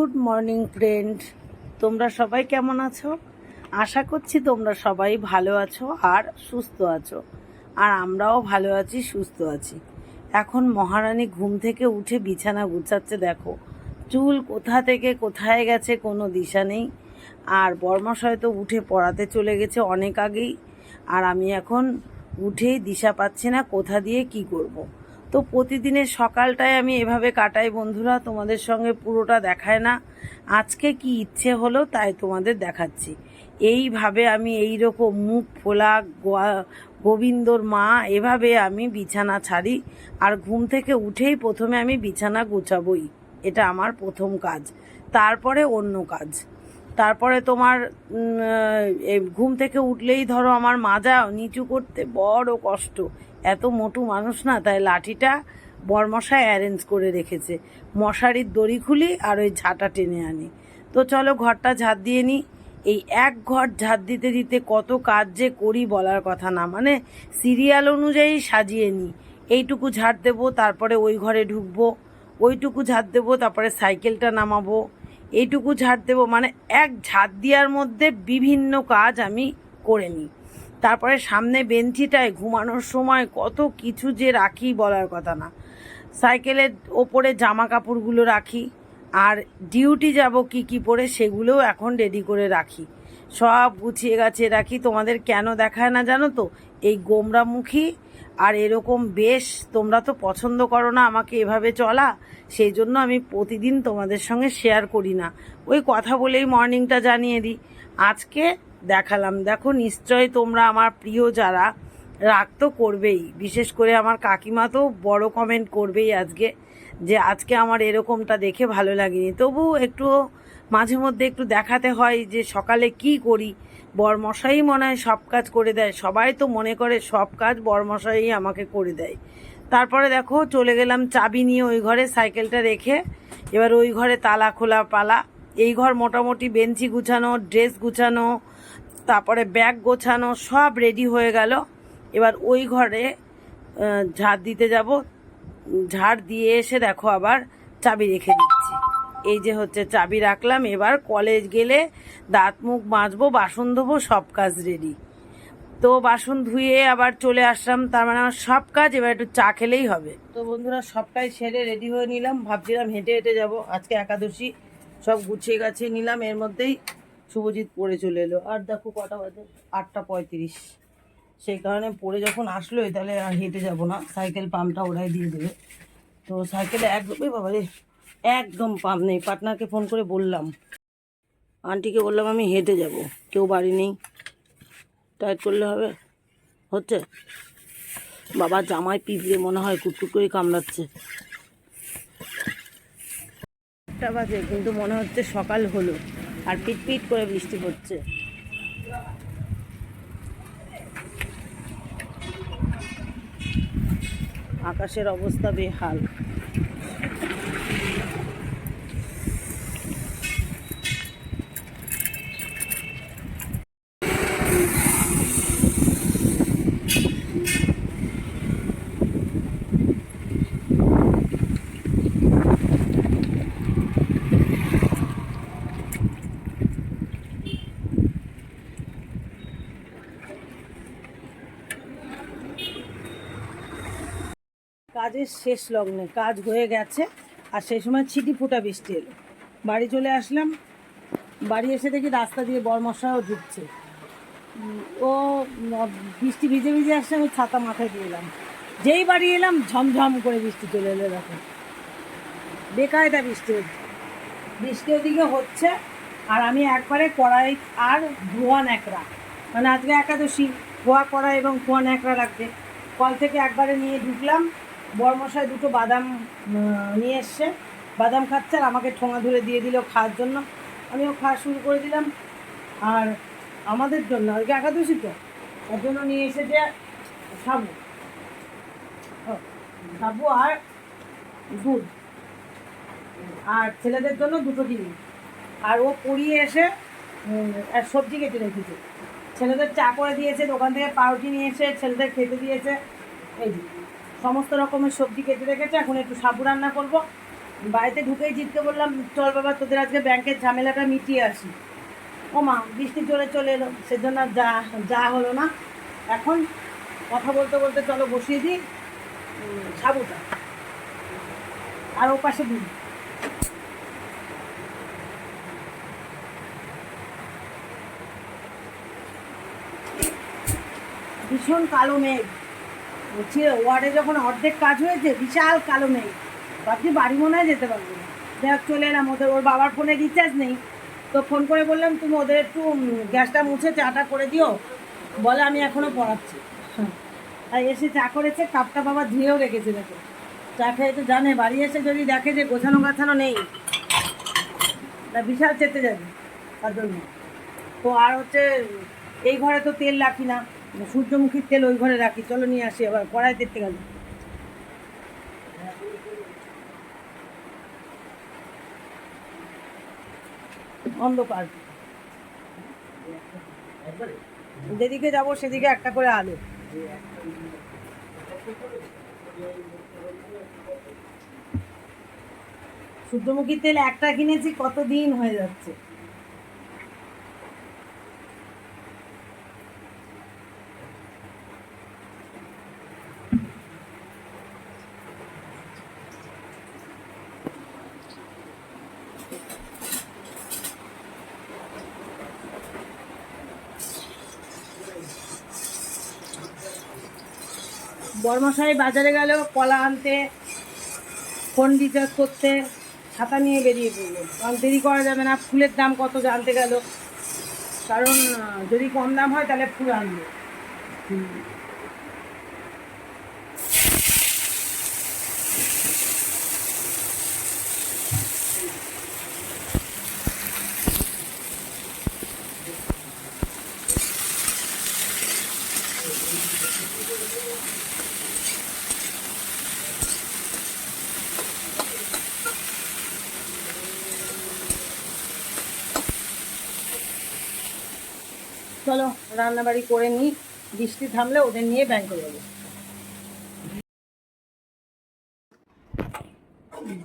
Good morning friend তোমরা সবাই কেমন আছো? আশা করছি তোমরা সবাই ভালো আছো আর সুস্থ আছো। আর আমরাও ভালো আছি, সুস্থ আছি। এখন মহারানী ঘুম থেকে উঠে বিছানা গুছাচ্ছে, দেখো। চুল কোথা থেকে কোথায় গেছে কোনো দিশা নেই। আর বর্মশায় তো উঠে পড়াতে চলে গেছে অনেক আগেই। আর আমি এখন উঠেই দিশা পাচ্ছি না কোথা দিয়ে কি করব। তো প্রতিদিনের সকালটায় আমি এভাবে কাটাই বন্ধুরা, তোমাদের সঙ্গে পুরোটা দেখায় না। আজকে কি ইচ্ছে হলো তাই তোমাদের দেখাচ্ছি। এইভাবে আমি এই রকম মুখ ফোলা গোবিন্দর মা, এভাবে আমি বিছানা ছাড়ি। আর ঘুম থেকে উঠেই প্রথমে আমি বিছানা গুছাবই। এটা আমার প্রথম কাজ। তারপরে অন্য কাজ। তারপরে তোমার ঘুম থেকে উঠলেই ধরো আমার মাজা নিচু করতে বড় কষ্ট। এত মোটু মানুষ না, তাই লাঠিটা বরমশায় অ্যারেঞ্জ করে রেখেছে। মশারির দড়ি খুলি আর ওই ঝাঁটা টেনে আনি। তো চলো ঘরটা ঝাঁট দিয়ে নিই এই এক ঘর ঝাঁট দিতে দিতে কত কাজ যে করি বলার কথা না মানে সিরিয়াল অনুযায়ী সাজিয়ে নিই এইটুকু ঝাড় দেবো, তারপরে ওই ঘরে ঢুকবো। ওইটুকু ঝাড় দেবো, তারপরে সাইকেলটা নামাবো। এইটুকু ঝাড় দেবো মানে এক ঝাড় দেওয়ার মধ্যে বিভিন্ন কাজ আমি করে নিই তারপরে সামনে বেঞ্চিটায় ঘুমানোর সময় কত কিছু যে রাখি বলার কথা না। সাইকেলের ওপরে জামা কাপড়গুলো রাখি, আর ডিউটি যাব কি কি পরে সেগুলোও এখন রেডি করে রাখি। সব গুছিয়ে গাছিয়ে রাখি। তোমাদের কেন দেখায় না জানো তো? এই গোমরামুখী, আর এরকম বেশ তোমরা তো পছন্দ করো না আমাকে এভাবে চলা, সেই জন্য আমি প্রতিদিন তোমাদের সঙ্গে শেয়ার করি না। ওই কথা বলেই মর্নিংটা জানিয়ে দিই। আজকে দেখালাম। দেখো নিশ্চয় তোমরা আমার প্রিয় যারা, রাগ তো করবেই। বিশেষ করে আমার কাকিমা তো বড় কমেন্ট করবেই আজকে, যে আজকে আমার এরকমটা দেখে ভালো লাগেনি। তবু একটু মাঝে মধ্যে একটু দেখাতে হয় যে সকালে কি করি। বরমশাই মনে হয় সব কাজ করে দেয়। সবাই তো মনে করে সব কাজ বরমশাই আমাকে করে দেয়। তারপরে দেখো, চলে গেলাম চাবি নিয়ে ওই ঘরে সাইকেলটা রেখে, এবার ওই ঘরে তালা খোলা পালা। এই ঘর মোটামুটি বেঞ্চি গুছানো, ড্রেস গুছানো তারপরে ব্যাগ গোছানো সব রেডি হয়ে গেল। এবার ওই ঘরে ঝাড় দিতে যাব। ঝাড় দিয়ে এসে দেখো আবার চাবি রেখে দিচ্ছি। এই যে হচ্ছে চাবি রাখলাম, এবার কলেজ গেলে দাঁত মুখ মাজবো, বাসন ধোবো, সব কাজ রেডি তো বাসন ধুয়ে আবার চলে আসলাম, তার মানে আমার সব কাজ এবার একটু চা খেলেই হবে। তো বন্ধুরা, সবটাই সেরে রেডি হয়ে নিলাম। ভাবছিলাম হেঁটে হেঁটে যাব, আজকে একাদশী, সব গুছিয়ে গাছিয়ে নিলাম। এর মধ্যেই শুভজিৎ পড়ে চলে এলো। আর দেখো কটা বাজে? আটটা পঁয়ত্রিশ। সেই কারণে পড়ে যখন আসলোই, তাহলে আর হেঁটে যাব না। সাইকেল পাম্পটা ওরাই দিয়ে দেবে। তো সাইকেলে একদমই বাবা রে, একদম পাম্প নেই। পার্টনারকে ফোন করে বললাম। আন্টিকে বললাম, আমি হেঁটে যাব। কেউ বাড়ি নেই। টাইট করলে হবে? হচ্ছে? বাবা জামাই পিঁপড়ে মনে হয় কুটকুট করে কামড়াচ্ছে। একটা বাজে, কিন্তু মনে হচ্ছে সকাল হলো। আর পিটপিট পিট করে বৃষ্টি পড়ছে। আকাশের অবস্থা বেহাল। কাজের শেষ লগ্নে, কাজ হয়ে গেছে, আর সেই সময় ছিটি ফুটা বৃষ্টি এলো। বাড়ি চলে আসলাম, বাড়ি এসে দেখি রাস্তা দিয়ে বরমশাও ঢুকছে। ও বৃষ্টি ভিজে ভিজে আসছে, আমি ছাতা মাথায় দিয়ে এলাম। যেই বাড়ি এলাম, ঝমঝম করে বৃষ্টি চলে এলো, দেখো। বেকায়দা বৃষ্টি বৃষ্টি ওদিকে হচ্ছে, আর আমি একবারে কড়াই আর ধোয়া ন্যাকড়া। মানে আজকে একাদশী, ধোয়া কড়াই এবং ধোয়া ন্যাকড়া রাখবে কল থেকে একবারে নিয়ে ঢুকলাম বরমশাই দুটো বাদাম নিয়ে এসছে। বাদাম খাচ্ছে আর আমাকে ঠোঙা ধরে দিয়ে দিল খাওয়ার জন্য। আমিও খাওয়া শুরু করে দিলাম। আর আমাদের জন্য আজকে একাদশী তো? তার জন্য নিয়ে এসেছে সাবু। সাবু আর দুধ। আর ছেলেদের জন্য দুটো জিনিস আর ও পড়িয়ে এসে আর সবজি কেটে রেখেছে। ছেলেদের চা করে দিয়েছে, দোকান থেকে পাউরুটি নিয়ে এসে, ছেলেদের খেতে দিয়েছে। এই সমস্ত রকমের সবজি কেটে রেখেছে, এখন একটু সাবু রান্না করব। বাড়িতে ঢুকেই জিতকে বললাম, চল বাবা, তোদের আজকে ব্যাংকের ঝামেলাটা মিটিয়ে আসি। ও মা, বৃষ্টি চলে চলে এলো, সেজন্য যা যা হলো না। এখন কথা বলতে বলতে চলো বসিয়ে দিই সাবুটা। আর ও পাশে দিই ভীষণ কালো মেঘ। বলছি ওয়ার্ডে যখন অর্ধেক কাজ হয়েছে, বিশাল কালো মেঘ। ভাবছি বাড়ি মনে হয় যেতে পারব না। দেখ চলে এলাম। ওদের ওর বাবার ফোনে রিচার্জ নেই। তো ফোন করে বললাম, তুমি ওদের একটু গ্যাসটা মুছে চাটা করে দিও। বলে আমি এখনও পড়াচ্ছি। আর এসে চা করেছে, কাপটা বাবা ধুয়েও রেখেছে, দেখো। চা খেয়ে তো জানে, বাড়ি এসে যদি দেখে যে গোছানো গাছানো নেই, তা বিশাল চেতে যাবে। তার জন্য। তো আর হচ্ছে, এই ঘরে তো তেল রাখি না। সূর্যমুখীর তেল ওই ঘরে রাখি, চলো নিয়ে আসি আবার কড়াই দেখতে গেল। অন্ধকার। যেদিকে যাব সেদিকে একটা করে আলো। সূর্যমুখীর তেল একটা কিনেছি, কতদিন হয়ে যাচ্ছে? বর্মশাই বাজারে গেল, কলা আনতে ফোন রিচার্জ করতে ছাতা নিয়ে বেরিয়ে পড়ল। কারণ দেরি করা যাবে না, ফুলের দাম কত জানতে গেল। কারণ যদি কম দাম হয় তাহলে ফুল আনবে। চলো, রান্নাবাড়ি করে নিই বৃষ্টি থামলে ওদের নিয়ে ব্যাংকে যাব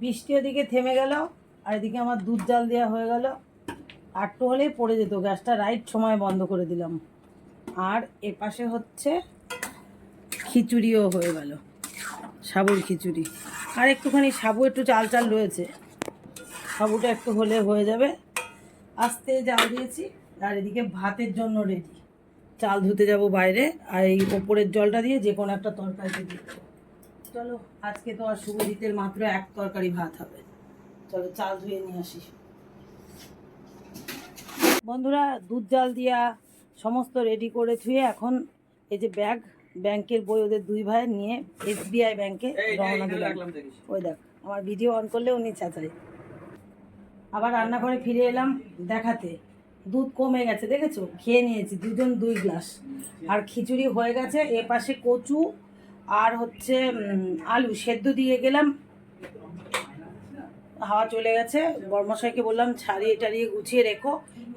বৃষ্টি ওদিকে থেমে গেল, আর এদিকে আমার দুধ জাল দেওয়া হয়ে গেল। আটটু হলেই পড়ে যেত, গ্যাসটা রাইট সময় বন্ধ করে দিলাম। আর এপাশে হচ্ছে খিচুড়িও হয়ে গেল। সাবুর খিচুড়ি। আর একটুখানি সাবু, একটু চাল চাল রয়েছে। সাবুটা একটু হলে হয়ে যাবে। আস্তে জাল দিয়েছি, আর এদিকে ভাতের জন্য রেডি চাল ধুতে যাব বাইরে, আর এই ওপরের জলটা দিয়ে যে কোনো একটা তরকারিতে দিই চলো, আজকে তো আর শুভজিতের মাত্র এক তরকারি ভাত হবে। চলো, চাল ধুয়ে নিয়ে আসি। বন্ধুরা, দুধ জাল দিয়া সমস্ত রেডি করে ধুয়ে এখন এই যে ব্যাগ ব্যাংকের বই ওদের দুই ভাই নিয়ে এসবিআই ব্যাংকে রওনা দিলাম। ওই দেখ আমার ভিডিও অন করলে উনি চাচাই আবার রান্নাঘরে ফিরে এলাম দেখাতে। দুধ কমে গেছে দেখেছ? খেয়ে নিয়েছি দুজন দুই গ্লাস। আর খিচুড়ি হয়ে গেছে এ পাশে কচু আর হচ্ছে আলু সেদ্ধ দিয়ে গেলাম। হাওয়া চলে গেছে বর্মশাইকে বললাম ছাড়িয়ে টাড়িয়ে গুছিয়ে রেখো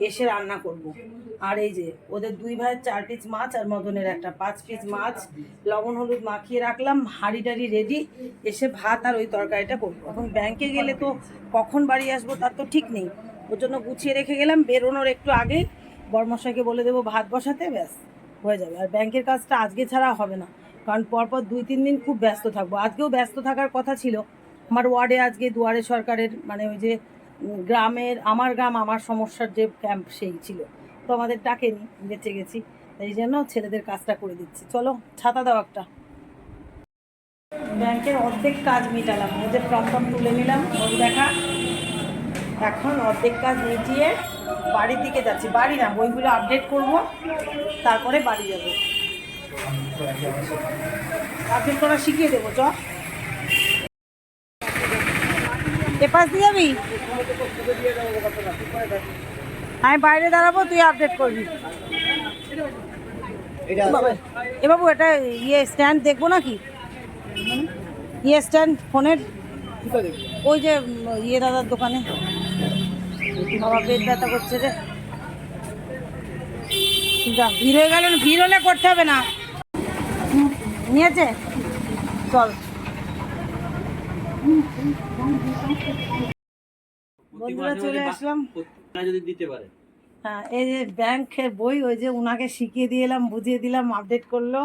এসে রান্না করব। আর এই যে, ওদের দুই ভাইয়ের চার পিস মাছ আর মদনের একটা। পাঁচ পিস মাছ, লবণ, হলুদ মাখিয়ে রাখলাম, হাঁড়ি টাড়ি রেডি এসে ভাত আর ওই তরকারিটা করব। এখন ব্যাংকে গেলে তো কখন বাড়ি আসব তার তো ঠিক নেই। ওর জন্য গুছিয়ে রেখে গেলাম, বেরোনোর একটু আগে বর্মশাইকে বলে দেবো ভাত বসাতে, ব্যাস, হয়ে যাবে। আর ব্যাংকের কাজটা আজকে ছাড়া হবে না। কারণ পরপর দুই, তিন দিন খুব ব্যস্ত থাকব। আজকেও ব্যস্ত থাকার কথা ছিল। আমার ওয়ার্ডে আজকে দুয়ারে সরকারের মানে ওই যে গ্রামের, আমার গ্রাম, আমার সমস্যার যে ক্যাম্প সেই ছিল। তো আমাদের ডাকেনি, বেঁচে গেছি। এই জন্য ছেলেদের কাজটা করে দিচ্ছি। চলো, ছাতা দাও একটা। ব্যাংকের অর্ধেক কাজ মিটালাম। ওদের ফর্ম তুলে নিলাম, ওই দেখা। এখন অর্ধেক কাজ মিটিয়ে বাড়ির দিকে যাচ্ছি। বাড়ি না, বইগুলো আপডেট করব, তারপরে বাড়ি যাব। আপডেট করা শিখিয়ে দেবো, চ। এপাশ দিয়ে যাবি? আমি বাইরে দাঁড়াবো তুই আপডেট করবি। এ বাবু এটা ইয়ে স্ট্যান্ড দেখব নাকি? ইয়ে স্ট্যান্ড ফোনের? ওই যে ইয়ে দাদার দোকানে। বাবা পেট ব্যথা করছে রে। যা ভিড় হয়ে গেল ভিড় হলে করতে হবে না। নিয়েছে? চল। বন্ধুরা চলে আসলাম। যদি দিতে পারে হ্যাঁ এই যে ব্যাংকের বই, ওই যে ওনাকে শিখিয়ে দিয়ে এলাম, বুঝিয়ে দিলাম, আপডেট করল।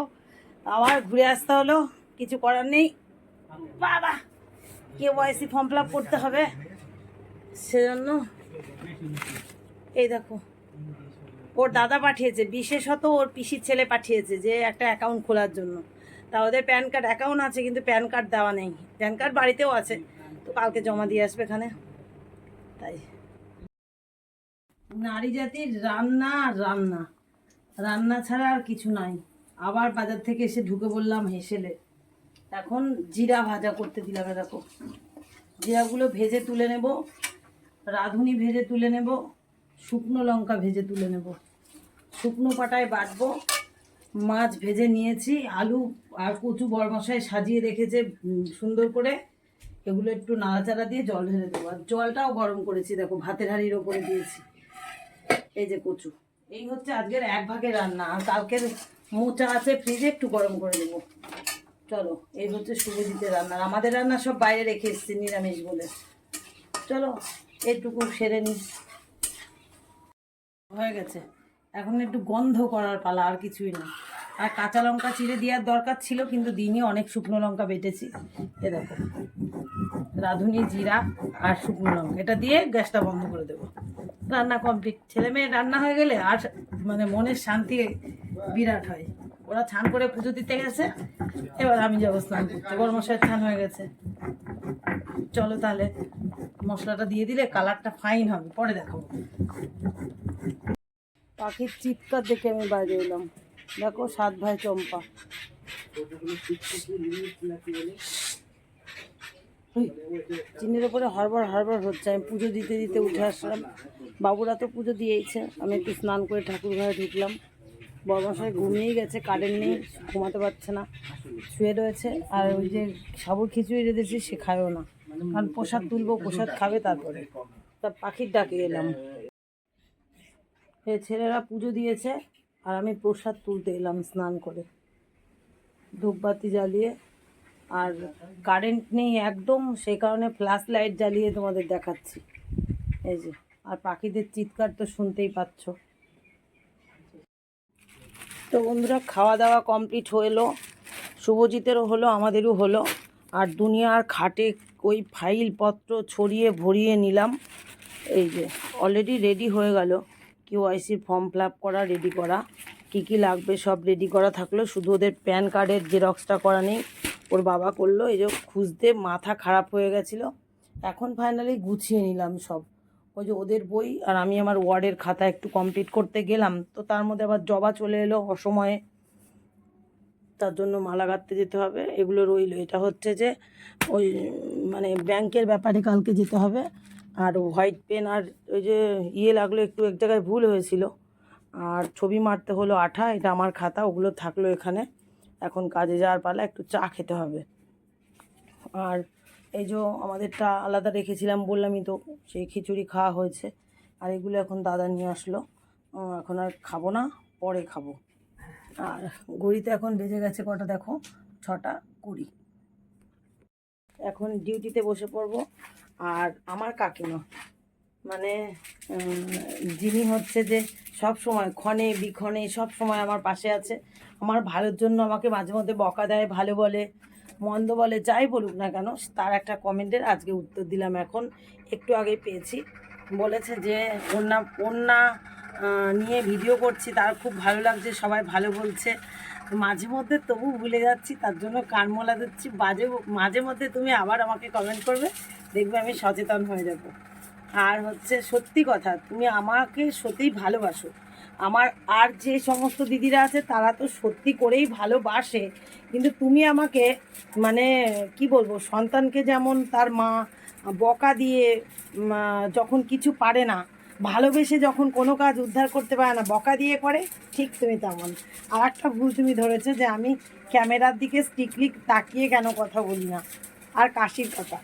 আবার ঘুরে আসতে হলো, কিছু করার নেই। বাবা কে ওয়াইসি ফর্ম ফিল করতে হবে। সেজন্য এই দেখো, ওর দাদা পাঠিয়েছে, বিশেষত ওর পিসির ছেলে পাঠিয়েছে যে একটা অ্যাকাউন্ট খোলার জন্য। তা ওদের প্যান কার্ড অ্যাকাউন্ট আছে, কিন্তু প্যান কার্ড দেওয়া নেই। প্যান কার্ড বাড়িতেও আছে, তো কালকে জমা দিয়ে আসবে এখানে। তাই। নারী জাতির রান্না আর রান্না। রান্না ছাড়া আর কিছু নাই। আবার বাজার থেকে এসে ঢুকে বললাম, হেসেলে। এখন জিরা ভাজা করতে দিলাম এরকম জিরাগুলো ভেজে তুলে নেব, রাঁধুনি ভেজে তুলে নেব, শুকনো লঙ্কা ভেজে তুলে নেব। শুকনো পাটায় বাটবো। মাছ ভেজে নিয়েছি, আলু আর কচু বরমশাই সাজিয়ে রেখেছে সুন্দর করে। এগুলো একটু নাড়াচাড়া দিয়ে জল ঢেলে দেবো। আর জলটাও গরম করেছি, দেখো, ভাতের হাঁড়ির ওপরে দিয়েছি। এই যে কচু। এই হচ্ছে আজকের এক ভাগে রান্না, আর কালকের মোচা আছে ফ্রিজে একটু গরম করে দেবো চলো, এই হচ্ছে শুভজিতের রান্না আমাদের রান্না সব বাইরে রেখে এসছি, নিরামিষ বলে। চলো এইটুকু সেরে নিই। হয়ে গেছে। এখন একটু গন্ধ করার পালা, আর কিছুই না। আর কাঁচা লঙ্কা চিড়ে দেওয়ার দরকার ছিল, কিন্তু দিনই অনেক শুকনো লঙ্কা বেটেছি। এ দেখো, রাঁধুনি, জিরা আর শুকনো লঙ্কা। এটা দিয়ে গ্যাসটা বন্ধ করে দেবো। রান্না কমপ্লিট ছেলে মেয়ে রান্না হয়ে গেলে আর মানে মনের শান্তি বিরাট হয়। ওরা ছান করে পুজো দিতে গেছে, এবার আমি যাব স্নান করতে। মশাই ছান হয়ে গেছে। চলো তাহলে, মশলাটা দিয়ে দিলে কালারটা ফাইন হবে, পরে দেখাবো। পাখির চিৎকার দেখে আমি বাইরে এলাম। দেখো সাত ভাই চম্পা। চিনির ওপরে হরবর হরবর হচ্ছে। আমি পুজো দিতে দিতে উঠে আসলাম। বাবুরা তো পুজো দিয়েইছে। আমি একটু স্নান করে ঠাকুর ঘরে ঢুকলাম। বর্মশাই ঘুমিয়েই গেছে কারেন্ট নেই, ঘুমাতে পারছে না। শুয়ে রয়েছে। আর ওই যে সাবুর খিচুড়ি রেঁধেছি সে খায়ও না। কারণ প্রসাদ তুলবো, প্রসাদ খাবে তারপরে। তা পাখির ডাকে এলাম। ছেলেরা পুজো দিয়েছে। আর আমি প্রসাদ তুলতে এলাম স্নান করে। ধূপবাতি জ্বালিয়ে, আর কারেন্ট নেই একদম সেই কারণে ফ্ল্যাশ লাইট জ্বালিয়ে তোমাদের দেখাচ্ছি। এই যে, আর পাখিদের চিৎকার তো শুনতেই পাচ্ছ। তো বন্ধুরা খাওয়া দাওয়া কমপ্লিট হলো, শুভজিতেরও হলো, আমাদেরও হলো, আর দুনিয়ার খাটে ওই ফাইল পত্র ছড়িয়ে ভরিয়ে নিলাম। এই যে অলরেডি রেডি হয়ে গেল। কিউআইসির ফর্ম ফিল করা রেডি করা। কী কী লাগবে সব রেডি করা থাকল। শুধু ওদের প্যান কার্ডের জেরক্সটা করা নেই। ওর বাবা করল, এই যে খুঁজতে মাথা খারাপ হয়ে গেছিল। এখন ফাইনালি গুছিয়ে নিলাম সব। ওই যে ওদের বই আর আমি আমার ওয়ার্ডের খাতা একটু কমপ্লিট করতে গেলাম। তো তার মধ্যে আবার জবা চলে এলো অসময়ে। তার জন্য মালা গাঁথতে যেতে হবে। এগুলো রইল। এটা হচ্ছে যে ওই মানে ব্যাংকের ব্যাপারে কালকে যেতে হবে। আর হোয়াইট পেন আর ওই যে ইয়ে লাগল, একটু এক জায়গায় ভুল হয়েছিল। আর ছবি মারতে হলো আঠা, এটা আমার খাতা, ওগুলো থাকল এখানে। এখন কাজে যাওয়ার পালা একটু চা খেতে হবে। আর এই যে আমাদেরটা আলাদা রেখেছিলাম বললামই তো, সেই খিচুড়ি খাওয়া হয়েছে। আর এগুলো এখন দাদা নিয়ে আসলো। এখন আর খাব না, পরে খাব। আর ঘড়িতে এখন বেজে গেছে কটা দেখো? ছটা কুড়ি। এখন ডিউটিতে বসে পড়ব। আর আমার কাকিমা। মানে যিনি হচ্ছে যে সব সময় ক্ষণে, বিক্ষণে সব সময় আমার পাশে আছে। আমার ভালোর জন্য আমাকে মাঝে মধ্যে বকা দেয়, ভালো বলে, মন্দ বলে, যাই বলুক না কেন, তার একটা কমেন্টের আজকে উত্তর দিলাম এখন। একটু আগে পেয়েছি। বলেছে যে ওন্না ওন্না নিয়ে ভিডিও করছি, তার খুব ভালো লাগছে, সবাই ভালো বলছে। মাঝে মধ্যে তবু ভুলে যাচ্ছি, তার জন্য কান মোলা দিচ্ছি। বাজে, মাঝে মধ্যে তুমি আবার আমাকে কমেন্ট করবে। দেখবে আমি সচেতন হয়ে যাব। আর হচ্ছে সত্যি কথা, তুমি আমাকে সত্যিই ভালোবাসো। আমার, আর যে সমস্ত দিদিরা আছে, তারা তো সত্যি করেই ভালোবাসে। কিন্তু তুমি আমাকে মানে কি বলব, সন্তানকে যেমন তার মা বকা দিয়ে যখন কিছু পারে না, ভালোবেসে যখন কোনো কাজ উদ্ধার করতে পারে না, বকা দিয়ে করে, ঠিক তুমি তেমন। আর একটা ভুল তুমি ধরেছো যে আমি ক্যামেরার দিকে স্ট্রিক্টলি তাকিয়ে কেন কথা বলি না? আর কাশির কথা।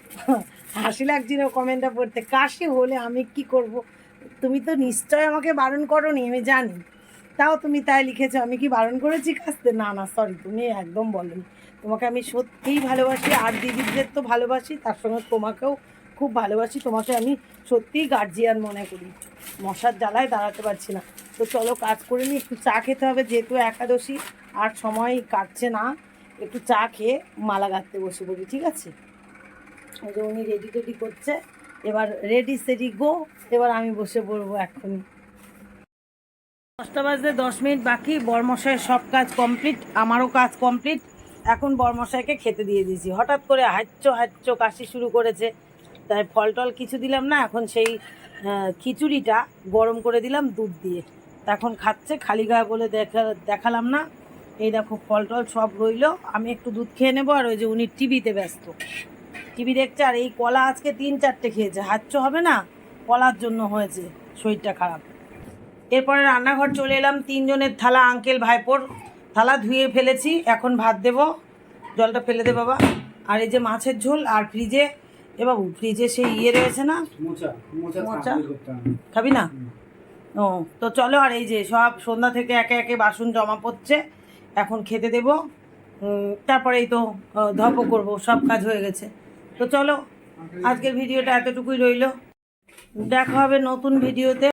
হাসি লাগছিল কমেন্টটা পড়তে? কাশি হলে আমি কি করব? তুমি তো নিশ্চয় আমাকে বারণ করোনি, আমি জানি। তাও তুমি তাই লিখেছো, আমি কি বারণ করেছি কাশতে? না না সরি তুমি একদম বলনি। তোমাকে আমি সত্যিই ভালোবাসি, আর দিদিদের তো ভালোবাসি, তার সঙ্গে তোমাকেও খুব ভালোবাসি, তোমাকে আমি সত্যিই গার্জিয়ান মনে করি। মশার জ্বালায় দাঁড়াতে পারছি না। তো চলো কাজ করে নিই একটু চা খেতে হবে, যেহেতু একাদশী, আর সময় কাটছে না, একটু চা খেয়ে মালা গাঁথতে বসে পড়ি, ঠিক আছে? যে উনি রেডি টেডি করছে। এবার রেডি সেডি গো এবার আমি বসে পড়ব এক্ষুনি। দশটা বাজতে দশ মিনিট বাকি। বরমশাইয়ের সব কাজ কমপ্লিট আমারও কাজ কমপ্লিট এখন বরমশাইকে খেতে দিয়ে দিয়েছি। হঠাৎ করে হাচ্চ হাচ্চ কাশি শুরু করেছে। তাই ফল টল কিছু দিলাম না। এখন সেই খিচুড়িটা গরম করে দিলাম দুধ দিয়ে। তা এখন খাচ্ছে, খালি গায়ে বলে দেখা, দেখালাম না। এই দেখো ফল টল সব রইল। আমি একটু দুধ খেয়ে নেব। আর ওই যে উনি টিভিতে ব্যস্ত। টিভি দেখছে আর এই কলা আজকে তিন চারটে খেয়েছে। হাচ্চ হবে না? কলার জন্য হয়েছে। শরীরটা খারাপ। এরপরে রান্নাঘর চলে এলাম। তিনজনের থালা আঙ্কেল ভাইপোর থালা ধুয়ে ফেলেছি। এখন ভাত দেব। জলটা ফেলে দে বাবা। আর এই যে মাছের ঝোল আর ফ্রিজে এ বাবু ফ্রিজে সেই ইয়ে রয়েছে না? মোচা খাবি না? ও তো চলো আর এই যে সব সন্ধ্যা থেকে একে একে বাসন জমা পড়ছে। এখন খেতে দেব। তারপরেই তো ধপ করব। সব কাজ হয়ে গেছে। তো চলো আজকের ভিডিওটা এতটুকুই রইল। দেখা হবে নতুন ভিডিওতে।